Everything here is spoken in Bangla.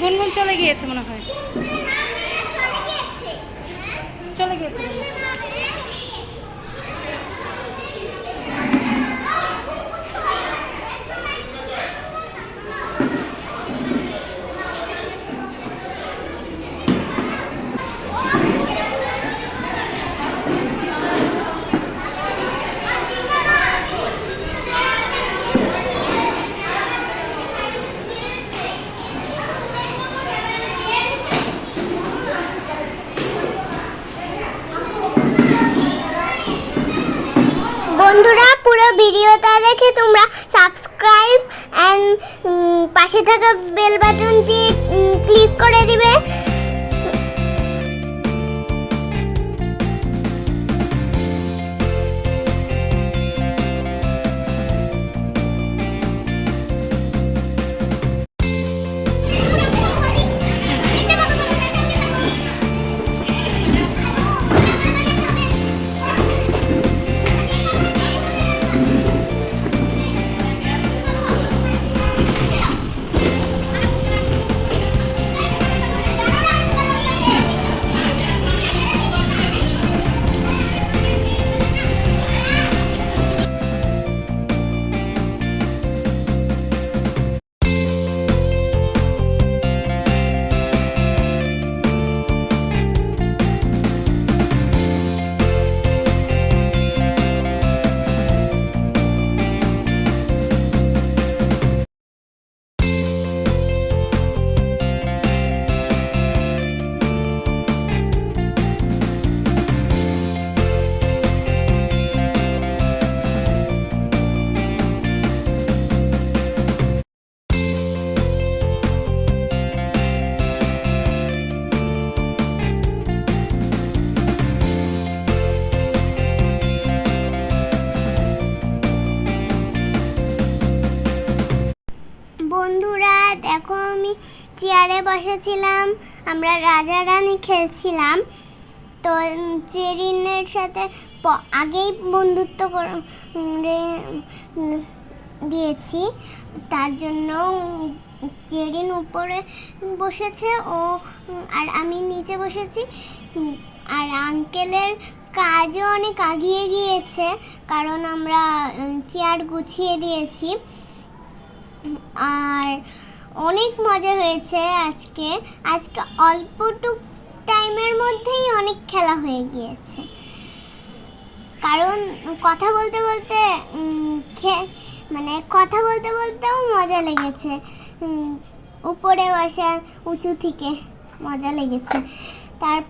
গুনগুন চলে গিয়েছে মনে হয়। চলে গিয়েছে। বন্ধুরা পুরো ভিডিওটা দেখে তোমরা সাবস্ক্রাইব অ্যান্ড পাশে থাকা বেল বাটনটি ক্লিক করে দিবে। আমি চেয়ারে বসেছিলাম, আমরা রাজা রানী খেলছিলাম। তো চেরিনের সাথে আগেই বন্ধুত্ব করে দিয়েছি। তার জন্য চেরিন উপরে বসেছে, ও, আর আমি নিচে বসেছি। আর আঙ্কেলের কাজও অনেক আগিয়ে গিয়েছে, কারণ আমরা চেয়ার গুছিয়ে দিয়েছি। আর অনেক মজা হয়েছে আজকে। আজকে অল্পটুক টাইমের মধ্যেই অনেক খেলা হয়ে গিয়েছে। কারণ কথা বলতে বলতে মানে কথা বলতে বলতেও মজা লেগেছে। উপরে বসা উঁচু থেকে মজা লেগেছে। তার